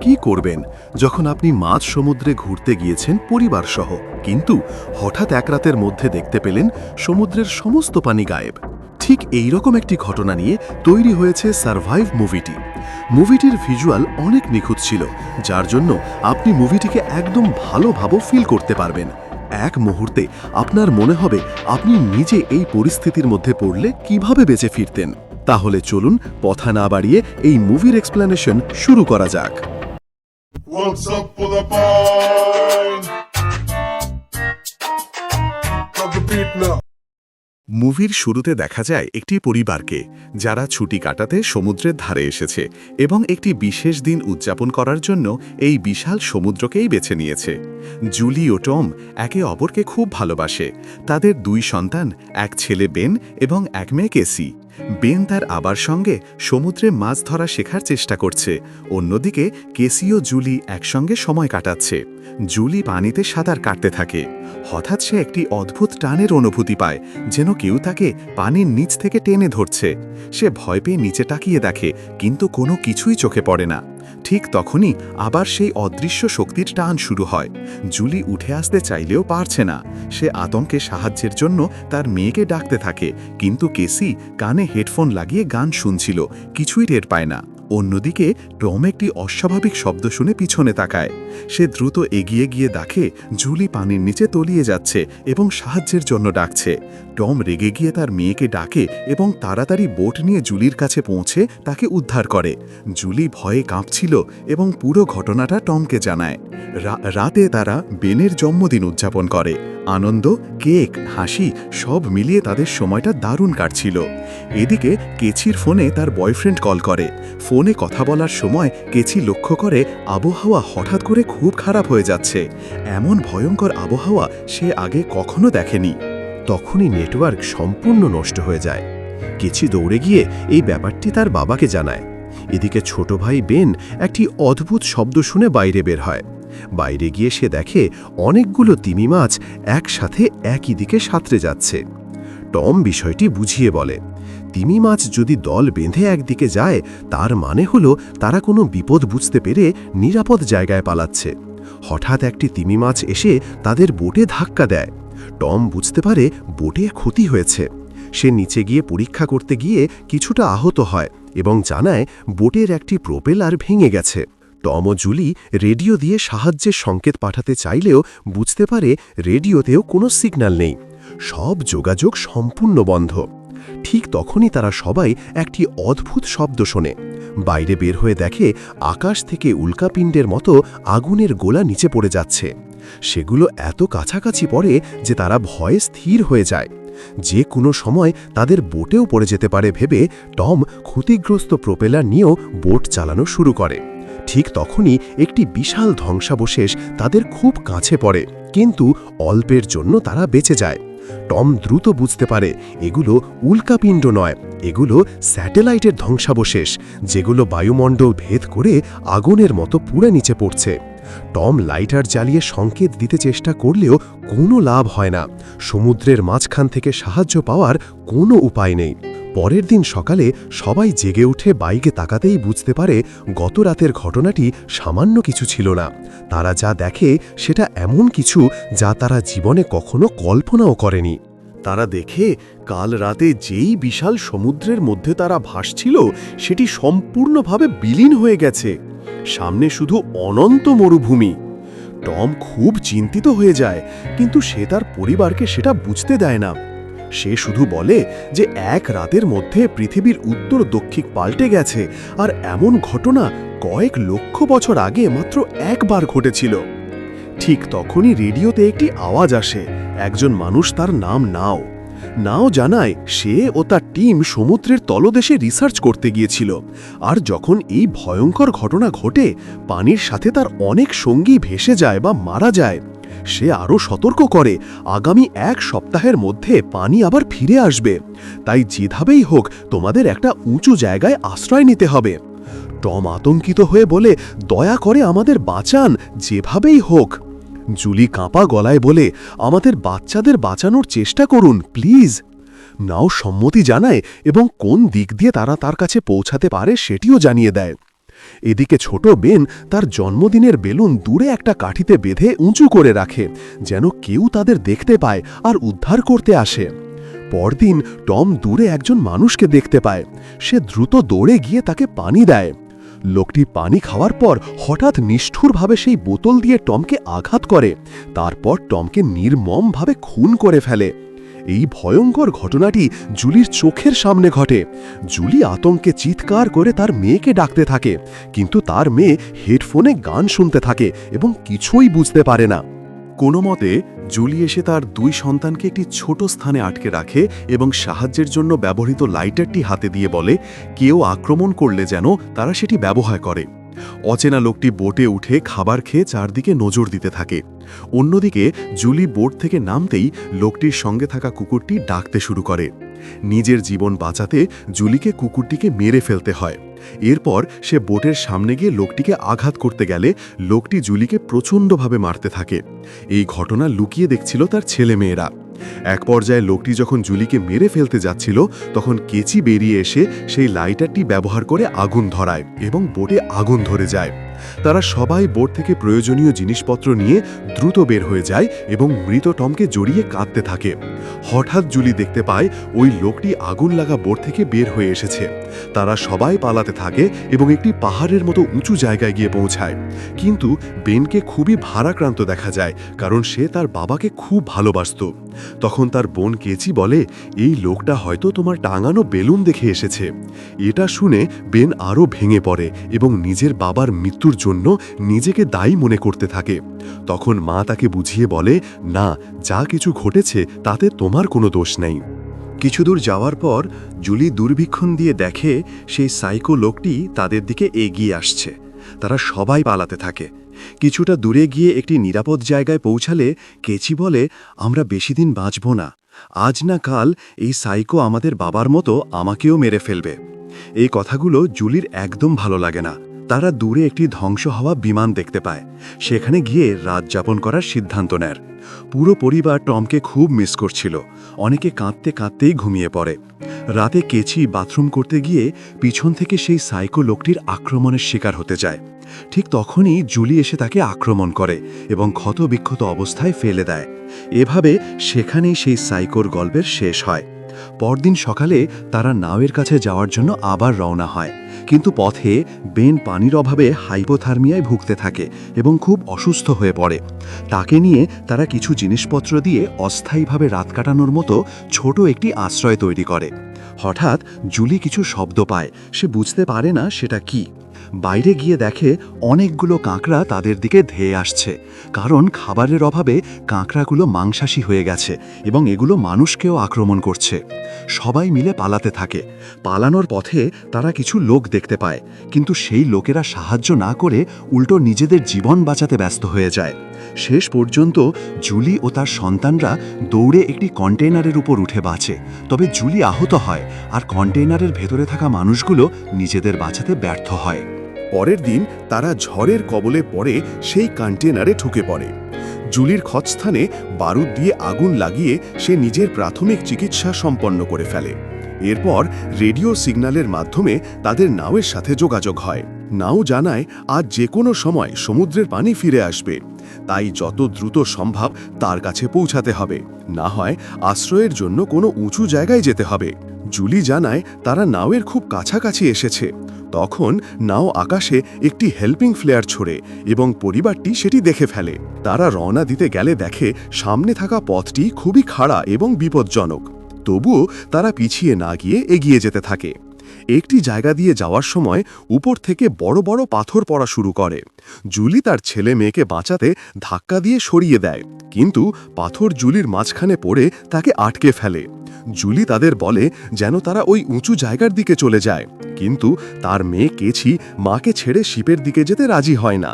কি করবেন? যখন আপনি মাঝ সমুদ্রে ঘুরতে গিয়েছেন পরিবার সহ কিন্তু হঠাৎ এক রাতের মধ্যে দেখতে পেলেন সমুদ্রের সমস্ত পানি গায়েব। ঠিক এই রকম একটি ঘটনা নিয়ে তৈরি হয়েছে সারভাইভ মুভিটি। মুভিটির ভিজুয়াল অনেক নিখুঁত ছিল, যার জন্য আপনি মুভিটিকে একদম ভালোভাবে ফিল করতে পারবেন। এক মুহূর্তে আপনার মনে হবে আপনি নিজে এই পরিস্থিতির মধ্যে পড়লে কীভাবে বেঁচে ফিরতেন। তাহলে চলুন কথা না বাড়িয়ে এই মুভির এক্সপ্লেনেশন শুরু করা যাক। What's up for the pine? মুভির শুরুতে দেখা যায় একটি পরিবারকে, যারা ছুটি কাটাতে সমুদ্রের ধারে এসেছে এবং একটি বিশেষ দিন উদযাপন করার জন্য এই বিশাল সমুদ্রকেই বেছে নিয়েছে। জুলি ও টম একে অপরকে খুব ভালোবাসে। তাদের দুই সন্তান, এক ছেলে বেন এবং এক মেয়ে কেসি। বেন তার আবার সঙ্গে সমুদ্রে মাছ ধরা শেখার চেষ্টা করছে। অন্যদিকে কেসি ও জুলি একসঙ্গে সময় কাটাচ্ছে। জুলি পানিতে সাঁতার কাটতে থাকে। হঠাৎ সে একটি অদ্ভুত টানের অনুভূতি পায়, যেন কেউ তাকে পানির নিচ থেকে টেনে ধরছে। সে ভয় পেয়ে নিচে তাকিয়ে দেখে, কিন্তু কোনো কিছুই চোখে পড়ে না। ঠিক তখনই আবার সেই অদৃশ্য শক্তির টান শুরু হয়। জুলি উঠে আসতে চাইলেও পারছে না। সে আতঙ্কে সাহায্যের জন্য তার মেয়েকে ডাকতে থাকে, কিন্তু কেসি কানে হেডফোন লাগিয়ে গান শুনছিল, কিছুই টের পায় না। অন্যদিকে টম একটি অস্বাভাবিক শব্দ শুনে পিছনে তাকায়। সে দ্রুত এগিয়ে গিয়ে দেখে জুলি পানির নিচে তলিয়ে যাচ্ছে এবং সাহায্যের জন্য ডাকছে। টম রেগে গিয়ে তার মেয়েকে ডাকে এবং তাড়াতাড়ি বোট নিয়ে জুলির কাছে পৌঁছে তাকে উদ্ধার করে। জুলি ভয়ে কাঁপছিল এবং পুরো ঘটনাটা টমকে জানায়। রাতে তারা বেনের জন্মদিন উদযাপন করে। আনন্দ, কেক, হাসি, সব মিলিয়ে তাদের সময়টা দারুণ কাটছিল। এদিকে কেচির ফোনে তার বয়ফ্রেন্ড কল করে। ফোনে কথা বলার সময় কেচি লক্ষ্য করে আবহাওয়া হঠাৎ করে খুব খারাপ হয়ে যাচ্ছে। এমন ভয়ঙ্কর আবহাওয়া সে আগে কখনো দেখেনি। তখনই নেটওয়ার্ক সম্পূর্ণ নষ্ট হয়ে যায়। কিছু দৌড়ে গিয়ে এই ব্যাপারটি তার বাবাকে জানায়। এদিকে ছোট ভাই বেন একটি অদ্ভুত শব্দ শুনে বাইরে বের হয়। বাইরে গিয়ে সে দেখে অনেকগুলো তিমি মাছ একসাথে একই দিকে সাঁতরে যাচ্ছে। টম বিষয়টি বুঝিয়ে বলে, তিমি মাছ যদি দল বেঁধে একদিকে যায়, তার মানে হলো তারা কোনো বিপদ বুঝতে পেরে নিরাপদ জায়গায় পালাচ্ছে। হঠাৎ একটি তিমি মাছ এসে তাদের বোটে ধাক্কা দেয়। টম বুঝতে পারে বোটে ক্ষতি হয়েছে। সে নিচে গিয়ে পরীক্ষা করতে গিয়ে কিছুটা আহত হয় এবং জানায় বোটের একটি প্রোপেলার ভেঙে গেছে। টম ও জুলি রেডিও দিয়ে সাহায্যের সংকেত পাঠাতে চাইলেও বুঝতে পারে রেডিওতেও কোনো সিগন্যাল নেই। সব যোগাযোগ সম্পূর্ণ বন্ধ। ঠিক তখনই তারা সবাই একটি অদ্ভুত শব্দ শোনে। বাইরে বের হয়ে দেখে আকাশ থেকে উল্কাপিণ্ডের মতো আগুনের গোলা নিচে পড়ে যাচ্ছে। সেগুলো এত কাছাকাছি পড়ে যে তারা ভয়ে স্থির হয়ে যায়। যে কোনো সময় তাদের বোটেও পড়ে যেতে পারে ভেবে টম ক্ষতিগ্রস্ত প্রোপেলার নিয়েও বোট চালানো শুরু করে। ঠিক তখনই একটি বিশাল ধ্বংসাবশেষ তাদের খুব কাছে পড়ে, কিন্তু অল্পের জন্য তারা বেঁচে যায়। টম দ্রুত বুঝতে পারে, এগুলো উল্কাপিণ্ড নয়, এগুলো স্যাটেলাইটের ধ্বংসাবশেষ, যেগুলো বায়ুমণ্ডল ভেদ করে আগুনের মতো পুড়ে নিচে পড়ছে। টম লাইটার জ্বালিয়ে সংকেত দিতে চেষ্টা করলেও কোনো লাভ হয় না। সমুদ্রের মাঝখান থেকে সাহায্য পাওয়ার কোনো উপায় নেই। পরের দিন সকালে সবাই জেগে উঠে বাইকে তাকাতেই বুঝতে পারে গত রাতের ঘটনাটি সামান্য কিছু ছিল না। তারা যা দেখে সেটা এমন কিছু যা তারা জীবনে কখনো কল্পনাও করেনি। তারা দেখে কাল রাতে যেই বিশাল সমুদ্রের মধ্যে তারা ভাসছিল, সেটি সম্পূর্ণভাবে বিলীন হয়ে গেছে। সামনে শুধু অনন্ত মরুভূমি। টম খুব চিন্তিত হয়ে যায়, কিন্তু সে তার পরিবারকে সেটা বুঝতে দেয় না। সে শুধু বলে যে এক রাতের মধ্যে পৃথিবীর উত্তর দক্ষিণ পাল্টে গেছে, আর এমন ঘটনা কয়েক লক্ষ বছর আগে মাত্র একবার ঘটেছিল। ঠিক তখনই রেডিওতে একটি আওয়াজ আসে। একজন মানুষ তার নাম নাও। নাও জানায় সে ও তার টিম সমুদ্রের তলদেশে রিসার্চ করতে গিয়েছিল। আর যখন এই ভয়ঙ্কর ঘটনা ঘটে, পানির সাথে তার অনেক সঙ্গী ভেসে যায় বা মারা যায়। সে আরও সতর্ক করে, আগামী এক সপ্তাহের মধ্যে পানি আবার ফিরে আসবে। তাই যেভাবেই হোক, তোমাদের একটা উঁচু জায়গায় আশ্রয় নিতে হবে। টম আতঙ্কিত হয়ে বলে, দয়া করে আমাদের বাঁচান, যেভাবেই হোক। জুলি কাঁপা গলায় বলে, আমাদের বাচ্চাদের বাঁচানোর চেষ্টা করুন, প্লিজ। নাও সম্মতি জানায় এবং কোন দিক দিয়ে তারা তার কাছে পৌঁছাতে পারে সেটিও জানিয়ে দেয়। এদিকে ছোট বেন তার জন্মদিনের বেলুন দূরে একটা কাঠিতে বেঁধে উঁচু করে রাখে, যেন কেউ তাদের দেখতে পায় আর উদ্ধার করতে আসে। পরদিন টম দূরে একজন মানুষকে দেখতে পায়। সে দ্রুত দৌড়ে গিয়ে তাকে পানি দেয়। লোকটি পানি খাওয়ার পর হঠাৎ নিষ্ঠুরভাবে সেই বোতল দিয়ে টমকে আঘাত করে। তারপর টমকে নির্মমভাবে খুন করে ফেলে। এই ভয়ঙ্কর ঘটনাটি জুলির চোখের সামনে ঘটে। জুলি আতঙ্কে চিৎকার করে তার মেয়েকে ডাকতে থাকে, কিন্তু তার মেয়ে হেডফোনে গান শুনতে থাকে এবং কিছুই বুঝতে পারে না। কোনো মতে জুলি এসে তার দুই সন্তানকে একটি ছোট স্থানে আটকে রাখে এবং সাহায্যের জন্য ব্যবহৃত লাইটারটি হাতে দিয়ে বলে, কেউ আক্রমণ করলে যেন তারা সেটি ব্যবহার করে। অচেনা লোকটি বোটে উঠে খাবার খেয়ে চারদিকে নজর দিতে থাকে। অন্যদিকে, জুলি বোট থেকে নামতেই লোকটির সঙ্গে থাকা কুকুরটি ডাকতে শুরু করে। নিজের জীবন বাঁচাতে জুলিকে কুকুরটিকে মেরে ফেলতে হয়। এরপর সে বোটের সামনে গিয়ে লোকটিকে আঘাত করতে গেলে লোকটি জুলিকে প্রচণ্ডভাবে মারতে থাকে। এই ঘটনা লুকিয়ে দেখছিল তার ছেলে মেয়েরা। এক পর্যায়ে লোকটি যখন জুলিকে মেরে ফেলতে যাচ্ছিল, তখন কেচি বেরিয়ে এসে সেই লাইটারটি ব্যবহার করে আগুন ধরায় এবং বোটে আগুন ধরে যায়। তারা সবাই বোট থেকে প্রয়োজনীয় জিনিসপত্র নিয়ে দ্রুত বের হয়ে যায় এবং মৃত টমকে জড়িয়ে কাঁদতে থাকে। হঠাৎ জুলি দেখতে পায় ওই লোকটি আগুন লাগা বোট থেকে বের হয়ে এসেছে। তারা সবাই পালাতে থাকে এবং একটি পাহাড়ের মতো উঁচু জায়গায় গিয়ে পৌঁছায়। কিন্তু বেনকে খুবই ভারাক্রান্ত দেখা যায়, কারণ সে তার বাবাকে খুব ভালোবাসত। তখন তার বোন কেচি বলে, এই লোকটা হয়তো তোমার টাঙানো বেলুন দেখে এসেছে। এটা শুনে বেন আরও ভেঙে পড়ে এবং নিজের বাবার মৃত্যুর জন্য নিজেকে দায়ী মনে করতে থাকে। তখন মা তাকে বুঝিয়ে বলে, না, যা কিছু ঘটেছে তাতে তোমার কোনো দোষ নেই। কিছু দূর যাওয়ার পর জুলি দুর্ভিক্ষণ দিয়ে দেখে সেই সাইকো লোকটি তাদের দিকে এগিয়ে আসছে। তারা সবাই পালাতে থাকে। কিছুটা দূরে গিয়ে একটি নিরাপদ জায়গায় পৌঁছালে কেচি বলে, আমরা বেশি দিন বাঁচব না। আজ না কাল এই সাইকো আমাদের বাবার মতো আমাকেও মেরে ফেলবে। এই কথাগুলো জুলির একদম ভালো লাগে না। তারা দূরে একটি ধ্বংস হওয়া বিমান দেখতে পায়। সেখানে গিয়ে রাত যাপন করার সিদ্ধান্ত নেয়। পুরো পরিবার টমকে খুব মিস করছিল। অনেকে কাঁদতে কাঁদতেই ঘুমিয়ে পড়ে। রাতে কেচি বাথরুম করতে গিয়ে পিছন থেকে সেই সাইকো লোকটির আক্রমণের শিকার হতে যায়। ঠিক তখনই জুলি এসে তাকে আক্রমণ করে এবং ক্ষতবিক্ষত অবস্থায় ফেলে দেয়। এভাবে সেখানেই সেই সাইকোর গল্পের শেষ হয়। পরদিন সকালে তারা নাওয়ের কাছে যাওয়ার জন্য আবার রওনা হয়। কিন্তু পথে বেন পানির অভাবে হাইপোথার্মিয়ায় ভুগতে থাকে এবং খুব অসুস্থ হয়ে পড়ে। তাকে নিয়ে তারা কিছু জিনিসপত্র দিয়ে অস্থায়ীভাবে রাত কাটানোর মতো ছোট একটি আশ্রয় তৈরি করে। হঠাৎ জুলি কিছু শব্দ পায়। সে বুঝতে পারে না সেটা কি। বাইরে গিয়ে দেখে অনেকগুলো কাঁকড়া তাদের দিকে ধেয়ে আসছে। কারণ খাবারের অভাবে কাঁকড়াগুলো মাংসাশী হয়ে গেছে এবং এগুলো মানুষকেও আক্রমণ করছে। সবাই মিলে পালাতে থাকে। পালানোর পথে তারা কিছু লোক দেখতে পায়। কিন্তু সেই লোকেরা সাহায্য না করে উল্টো নিজেদের জীবন বাঁচাতে ব্যস্ত হয়ে যায়। শেষ পর্যন্ত জুলি ও তার সন্তানরা দৌড়ে একটি কন্টেইনারের উপর উঠে বাঁচে। তবে জুলি আহত হয় আর কন্টেইনারের ভেতরে থাকা মানুষগুলো নিজেদের বাঁচাতে ব্যর্থ হয়। পরের দিন তারা ঝড়ের কবলে পড়ে সেই কন্টেনারে ঢুকে পড়ে। জুলির ক্ষতস্থানে বারুদ দিয়ে আগুন লাগিয়ে সে নিজের প্রাথমিক চিকিৎসা সম্পন্ন করে ফেলে। এরপর রেডিও সিগন্যালের মাধ্যমে তাদের নাওয়ের সাথে যোগাযোগ হয়। নাও জানায়, আজ যে কোনো সময় সমুদ্রের পানি ফিরে আসবে। তাই যত দ্রুত সম্ভব তার কাছে পৌঁছাতে হবে। না হয় আশ্রয়ের জন্য কোনো উঁচু জায়গায় যেতে হবে। জুলি জানায় তারা নাওয়ের খুব কাছাকাছি এসেছে। তখন নাও আকাশে একটি হেল্পিং ফ্লেয়ার ছোড়ে এবং পরিবারটি সেটি দেখে ফেলে। তারা রওনা দিতে গেলে দেখে সামনে থাকা পথটি খুবই খাড়া এবং বিপজ্জনক। তবুও তারা পিছিয়ে না গিয়ে এগিয়ে যেতে থাকে। একটি জায়গা দিয়ে যাওয়ার সময় উপর থেকে বড় বড় পাথর পড়া শুরু করে। জুলি তার ছেলে মেয়েকে বাঁচাতে ধাক্কা দিয়ে সরিয়ে দেয়, কিন্তু পাথর জুলির মাঝখানে পড়ে তাকে আটকে ফেলে। জুলি তাদের বলে যেন তারা ওই উঁচু জায়গার দিকে চলে যায়, কিন্তু তার মেয়ে কেছি মাকে ছেড়ে শিপের দিকে যেতে রাজি হয় না।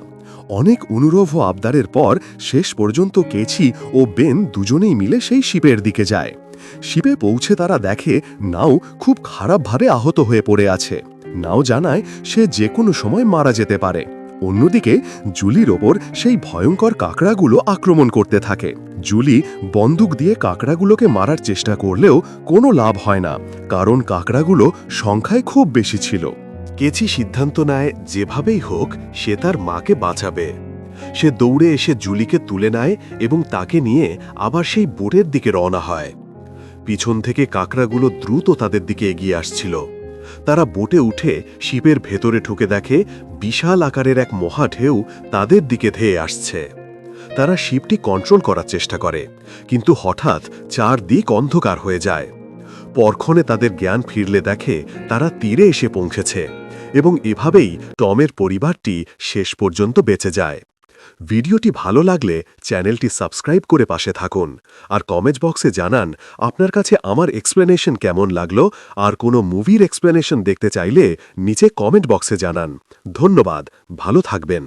অনেক অনুরোধ ও আবদারের পর শেষ পর্যন্ত কেছি ও বেন দুজনেই মিলে সেই শিপের দিকে যায়। শিপে পৌঁছে তারা দেখে নাও খুব খারাপভাবে আহত হয়ে পড়ে আছে। নাও জানায় সে যে কোনো সময় মারা যেতে পারে। অন্যদিকে জুলির ওপর সেই ভয়ঙ্কর কাঁকড়াগুলো আক্রমণ করতে থাকে। জুলি বন্দুক দিয়ে কাঁকড়াগুলোকে মারার চেষ্টা করলেও কোনো লাভ হয় না, কারণ কাঁকড়াগুলো সংখ্যায় খুব বেশি ছিল। কেচি সিদ্ধান্ত নেয়, যেভাবেই হোক, সে তার মাকে বাঁচাবে। সে দৌড়ে এসে জুলিকে তুলে নেয় এবং তাকে নিয়ে আবার সেই বোটের দিকে রওনা হয়। পিছন থেকে কাকড়াগুলো দ্রুত তাদের দিকে এগিয়ে আসছিল। তারা বোটে উঠে শিপের ভেতরে ঢুকে দেখে বিশাল আকারের এক মহা ঢেউ তাদের দিকে ধেয়ে আসছে। তারা শিপটি কন্ট্রোল করার চেষ্টা করে, কিন্তু হঠাৎ চারদিক অন্ধকার হয়ে যায়। পরক্ষণে তাদের জ্ঞান ফিরলে দেখে তারা তীরে এসে পৌঁছেছে। এবং এভাবেই টমের পরিবারটি শেষ পর্যন্ত বেঁচে যায়। ভিডিওটি ভালো লাগলে চ্যানেলটি সাবস্ক্রাইব করে পাশে থাকুন আর কমেন্ট বক্সে জানান আপনার কাছে আমার এক্সপ্লেনেশন কেমন লাগল আর কোনো মুভির এক্সপ্লেনেশন দেখতে চাইলে নিচে কমেন্ট বক্সে জানান। ধন্যবাদ, ভালো থাকবেন।